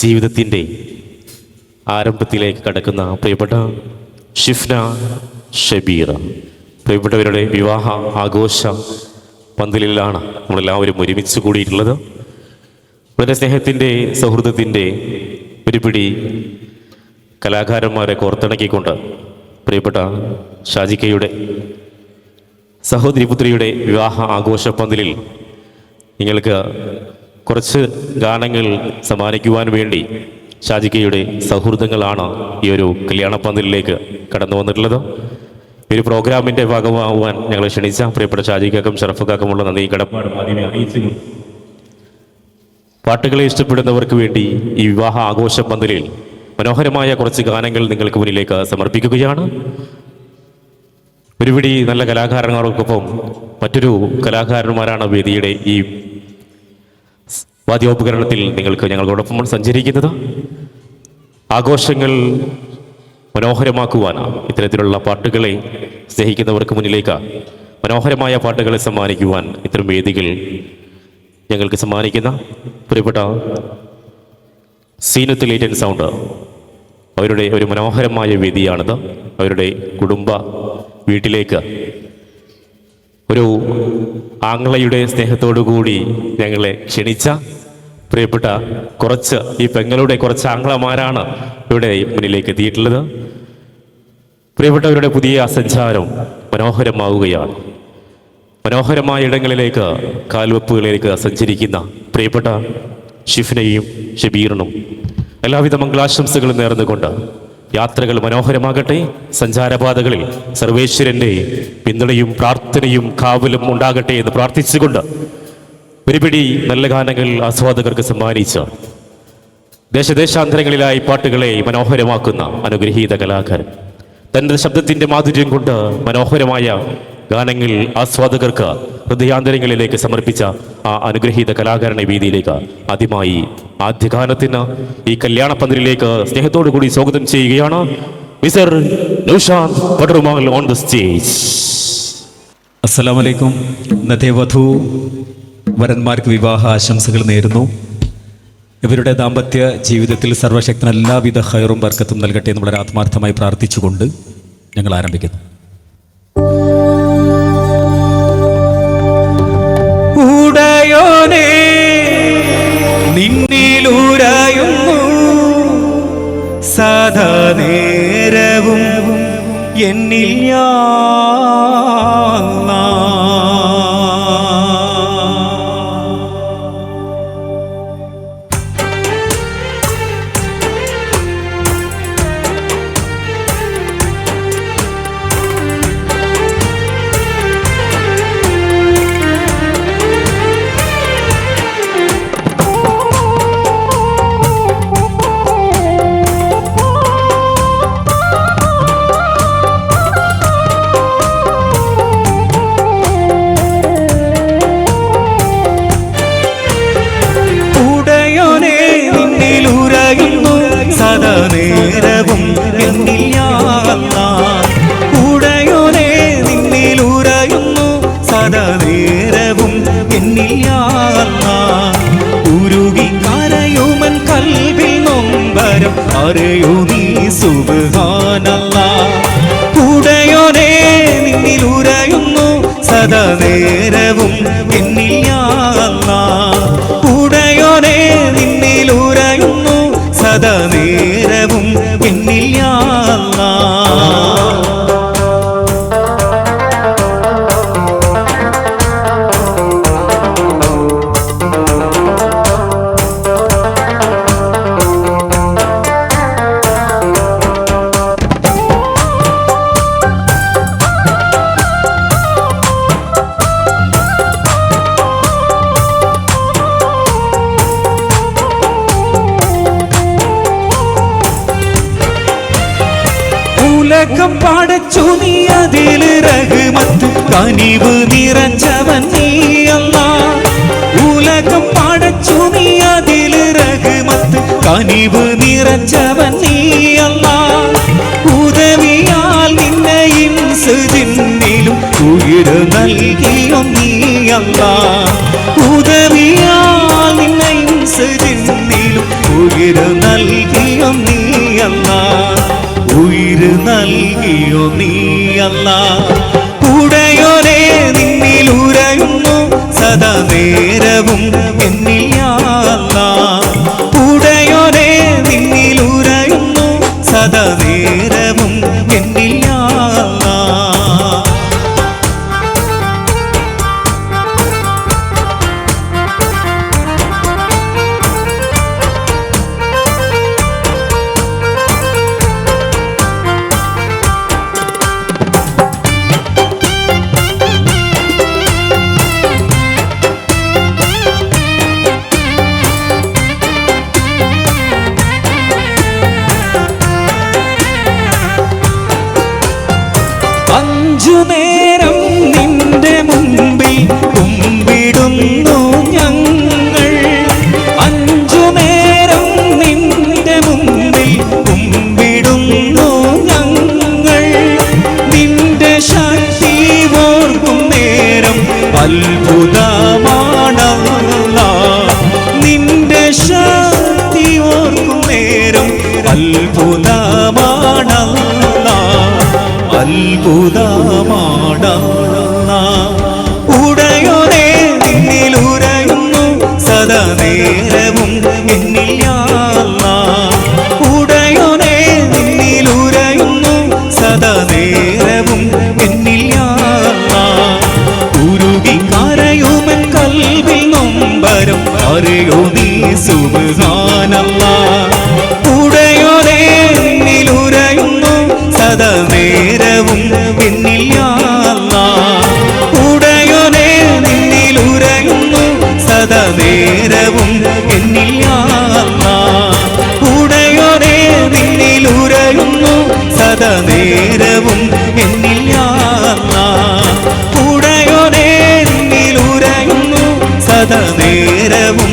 ജീവിതത്തിന്റെ ആരംഭത്തിലേക്ക് കടക്കുന്ന പ്രിയപ്പെട്ട ഷിഫ്ന ഷബീർ പ്രിയപ്പെട്ടവരുടെ വിവാഹ ആഘോഷ പന്തലിലാണ് നമ്മളെല്ലാവരും ഒരുമിച്ച് കൂടിയിട്ടുള്ളത്. വളരെ സ്നേഹത്തിന്റെ സൗഹൃദത്തിന്റെ ഒരു പിടി കലാകാരന്മാരെ കോർത്തിണക്കിക്കൊണ്ട് പ്രിയപ്പെട്ട ഷാജിക്കയുടെ സഹോദരിപുത്രിയുടെ വിവാഹ ആഘോഷ പന്തലിൽ നിങ്ങൾക്ക് കുറച്ച് ഗാനങ്ങൾ സമ്മാനിക്കുവാൻ വേണ്ടി ഷാജിക്കയുടെ സൗഹൃദങ്ങളാണ് ഈ ഒരു കല്യാണ പന്തലിലേക്ക് കടന്നു വന്നിട്ടുള്ളത്. ഒരു പ്രോഗ്രാമിന്റെ ഭാഗമാവാൻ ഞങ്ങളെ ക്ഷണിച്ച പ്രിയപ്പെട്ട ഷാജിക്കാക്കും ഷറഫക്കാക്കുമുള്ള നന്ദി കടപ്പാട് പാട്ടുകളെ ഇഷ്ടപ്പെടുന്നവർക്ക് വേണ്ടി ഈ വിവാഹ ആഘോഷ പന്തലിൽ മനോഹരമായ കുറച്ച് ഗാനങ്ങൾ നിങ്ങൾക്ക് മുന്നിലേക്ക് സമർപ്പിക്കുകയാണ്. ഒരുപിടി നല്ല കലാകാരന്മാർക്കൊപ്പം മറ്റൊരു കലാകാരന്മാരാണ് വേദിയുടെ ഈ വാദ്യോപകരണത്തിൽ നിങ്ങൾക്ക് ഞങ്ങളോടൊപ്പം സഞ്ചരിക്കുന്നത് ആഘോഷങ്ങൾ മനോഹരമാക്കുവാനാണ് ഇത്തരത്തിലുള്ള പാട്ടുകളെ സ്നേഹിക്കുന്നവർക്ക് മുന്നിലേക്ക് മനോഹരമായ പാട്ടുകളെ സമ്മാനിക്കുവാൻ ഇത്തരം വേദികൾ ഞങ്ങൾക്ക് സമ്മാനിക്കുന്ന പ്രിയപ്പെട്ട സീനത്ത് ഏറ്റൻ സൗണ്ട്. അവരുടെ ഒരു മനോഹരമായ വേദിയാണിത്. അവരുടെ കുടുംബ വീട്ടിലേക്ക് ഒരു ആംഗ്ലയുടെ സ്നേഹത്തോടു കൂടി ഞങ്ങളെ ക്ഷണിച്ച പ്രിയപ്പെട്ട കുറച്ച് ഈ പെങ്ങളുടെ കുറച്ച് ആംഗ്ലമാരാണ് ഇവിടെ മുന്നിലേക്ക് എത്തിയിട്ടുള്ളത്. പ്രിയപ്പെട്ടവരുടെ പുതിയ സഞ്ചാരം മനോഹരമാവുകയാണ്. മനോഹരമായ ഇടങ്ങളിലേക്ക് കാൽവെപ്പുകളിലേക്ക് സഞ്ചരിക്കുന്ന പ്രിയപ്പെട്ട ഷിഫിനെയും ഷബീറിനും എല്ലാവിധ മംഗളാശംസകളും നേർന്നുകൊണ്ട് യാത്രകൾ മനോഹരമാകട്ടെ. സഞ്ചാരപാതകളിൽ സർവേശ്വരന്റെ പിന്തുണയും പ്രാർത്ഥനയും കാവലും ഉണ്ടാകട്ടെ എന്ന് പ്രാർത്ഥിച്ചുകൊണ്ട് ഒരുപിടി നല്ല ഗാനങ്ങൾ ആസ്വാദകർക്ക് സമ്മാനിച്ച ദേശദേശാന്തരങ്ങളിലായി പാട്ടുകളെ മനോഹരമാക്കുന്ന അനുഗ്രഹീത കലാകാരൻ. തന്റെ ശബ്ദത്തിന്റെ മാധുര്യം കൊണ്ട് മനോഹരമായ ഗാനങ്ങൾ ആസ്വാദകർക്ക് ഹൃദയാന്തരങ്ങളിലേക്ക് സമർപ്പിച്ച ആ അനുഗ്രഹീത കലാകാരനെ വീതിയിലേക്ക് ആദ്യമായി ആദ്യ ഗാനത്തിന് ഈ കല്യാണ പന്തലിലേക്ക് സ്നേഹത്തോടു കൂടി സ്വാഗതം ചെയ്യുകയാണ് mister Noushad on the stage. അസ്സലാമു അലൈക്കും ഇന്നത്തെ വധു. വരന്മാർക്ക് വിവാഹ ആശംസകൾ നേരുന്നു. ഇവരുടെ ദാമ്പത്യ ജീവിതത്തിൽ സർവശക്തൻ എല്ലാവിധ ഹയറും വർക്കത്തും നൽകട്ടെ എന്ന് വളരെ ആത്മാർത്ഥമായി പ്രാർത്ഥിച്ചുകൊണ്ട് ഞങ്ങൾ ആരംഭിക്കുന്നു. ഉടയോനെ നിന്നിലൂരായുന്നു. സദാ നേരവും എന്നിൽ ഞാൻ നേരവും എന്നിൽ ഉരുകി കരയുമൻ കൽവിൽ നൊമ്പരം അറിയൂ നീ സുബാനല്ല ഉടയോനെ നിന്നിലുരയുന്നു സദാ നേരവും എന്നിൽ ഞാൻ നിന്നിൽ ഉരയുന്നു സദാ உலகம் பாடச் சுனி அதில் ரகுமத்து கனிவு நிறைஞ்சவன் நீ அல்லா. உலகம் பாடச் சுனி அதில் ரகுமத்து கனிவு நிறைஞ்சவன் நீ அல்லா. உதவியால் நின்னையின் சிதின்னிலும் உயிர் நல்கியும் நீ அல்லா. உதவியால் நின்னையின் சிதின்னிலும் உயிர் நல்கி അല്ല കൂടെയോരെ നിന്നിലുരയുന്നു സദാ നേരവും എന്നിൽ അല്ല കൂടെയോരെ നിന്നിലുരയുന്നു സദാ ഗീതമാണല്ല നിന്റെ ശക്തി ഓർക്കും നേരം നിന്നിലുരയുന്നു സദാ നേരവും എന്നിൽ ഭയവും എന്നില്ല കൂടയോനെന്നിലുരയുന്നു സദനേരവും